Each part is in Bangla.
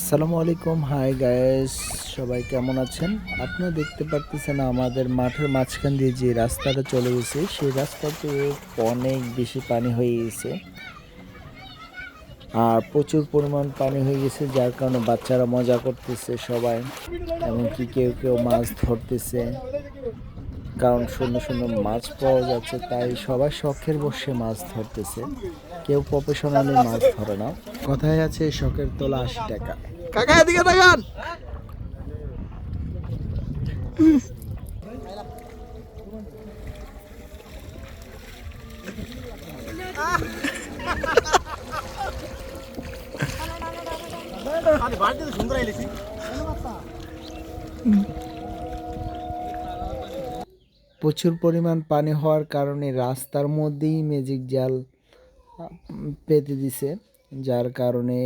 আসসালামু আলাইকুম। হাই গায়েস সবাই কেমন আছেন? আপনারা দেখতে পারতেছেন আমাদের মাঠের মাঝখান দিয়ে যে রাস্তাটা চলে গেছে, সেই রাস্তাতে অনেক বেশি পানি হয়ে গেছে। আর প্রচুর পরিমাণ পানি হয়ে গেছে, যার কারণে বাচ্চারা মজা করতেছে সবাই। এমনকি কেউ কেউ মাছ ধরতেছে। কারণ সুন্দর সুন্দর মাছ পাওয়া যাচ্ছে তাই সবাই শখের বসে মাছ ধরতেছে। কেউ প্রফেশনালি মাছ ধরে না। কথায় আছে শখের তোলা আশি টাকা। কাকা এদিকে তাকান। প্রচুর পরিমাণ পানি হওয়ার কারণে রাস্তার মধ্যেই ম্যাজিক জাল পেতে দিছে, যার কারণে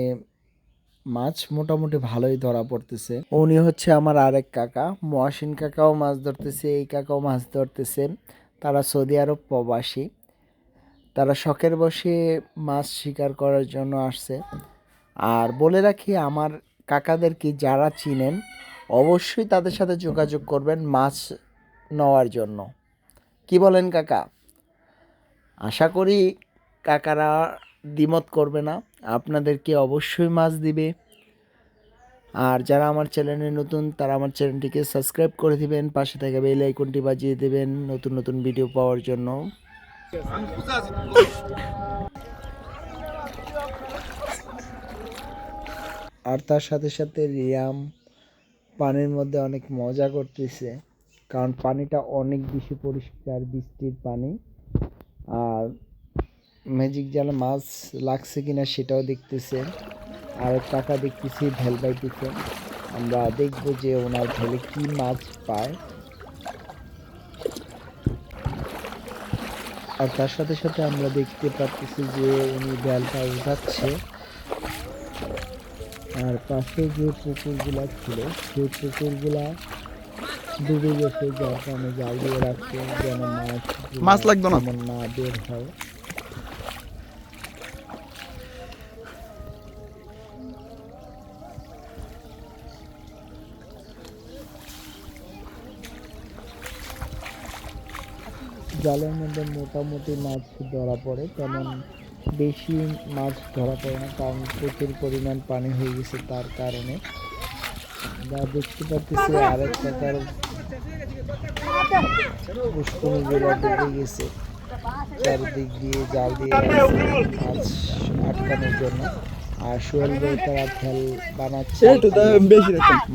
মাছ মোটামুটি ভালোই ধরা পড়তেছে। উনি হচ্ছে আমার আরেক কাকা, মহাসিন কাকাও মাছ ধরতেছে, এই কাকাও মাছ ধরতেছে। তারা সৌদি আরব প্রবাসী। তারা শখের বসে মাছ শিকার করার জন্য আসছে। আর বলে রাখি, আমার কাকাদেরকে যারা চিনেন, অবশ্যই তাদের সাথে যোগাযোগ করবেন। মাছ নেওয়ার জন্য। কি বলেন কাকা? আশা করি কাকারা দ্বিমত করবে না। আপনাদেরকে অবশ্যই মাছ দিবে। আর যারা আমার চ্যানেলে নতুন, তারা আমার চ্যানেলটিকে সাবস্ক্রাইব করে দিবেন। পাশে থাকা বেল আইকনটি বাজিয়ে দেবেন নতুন নতুন ভিডিও পাওয়ার জন্য। আর তার সাথে সাথে রিয়াম পানির মধ্যে অনেক মজা করতেছে। কারণ পানিটা অনেক বেশি পরিষ্কার বৃষ্টির পানি। আর ম্যাজিক জালে মাছ লাগছে কিনা সেটাও দেখতেছে। আর টাকা দেখতেছি ঢেল বাইতেছে। আমরা দেখব যে ওনার ঢেলে কি মাছ পায়। আর তার সাথে সাথে আমরা দেখতে পাচ্ছি যে উনি ঢেলটা উঠাচ্ছে। আর পাশে যে পুকুরগুলা ছিল, সেই পুকুরগুলা ডুবে গেছে যার কারণে জাল দিয়ে রাখছে যেন মাছ মাছ না। না বের হয় জালের মধ্যে মোটামুটি মাছ ধরা পড়ে তেমন বেশি মাছ ধরা পড়ে না কারণ প্রচুর পরিমাণ পানি হয়ে গেছে তার কারণে যা দেখতে পাচ্ছি আরেক টাকার পুষ্করণীগুলো গেছে। চারিদিক দিয়ে জাল দিয়ে মাছ আটকানোর জন্য। আর সোহেল ভাই তারা ফেল বানাচ্ছে।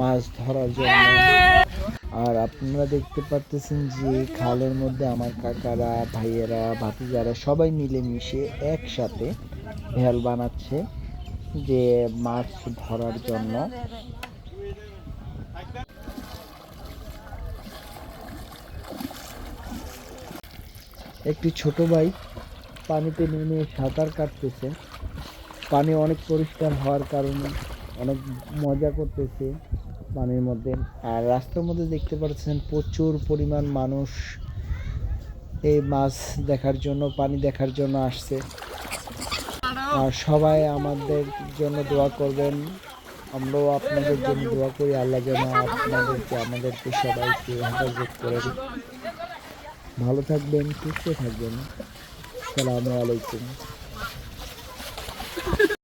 মাছ ধরার জন্য। আর আপনারা দেখতে পারতেছেন যে খালের মধ্যে আমার কাকারা ভাইয়েরা ভাতিজারা সবাই মিলেমিশে একসাথে ভেল বানাচ্ছে যে মাছ ধরার জন্য। একটি ছোট ভাই পানিতে নেমে সাঁতার কাটতেছে। পানি অনেক পরিষ্কার হওয়ার কারণে অনেক মজা করতেছে পানির মধ্যে। আর রাস্তার মধ্যে দেখতে পাচ্ছেন প্রচুর পরিমাণ মানুষ এই মাছ দেখার জন্য, পানি দেখার জন্য আসছে। আর সবাই আমাদের জন্য দোয়া করবেন। আমরাও আপনাদের জন্য দোয়া করি, আল্লাহ যেন আপনাদেরকে, আমাদেরকে সবাইকে হেফাজত করে ভালো থাকবেন, সুস্থ থাকবেন। সালামু আলাইকুম।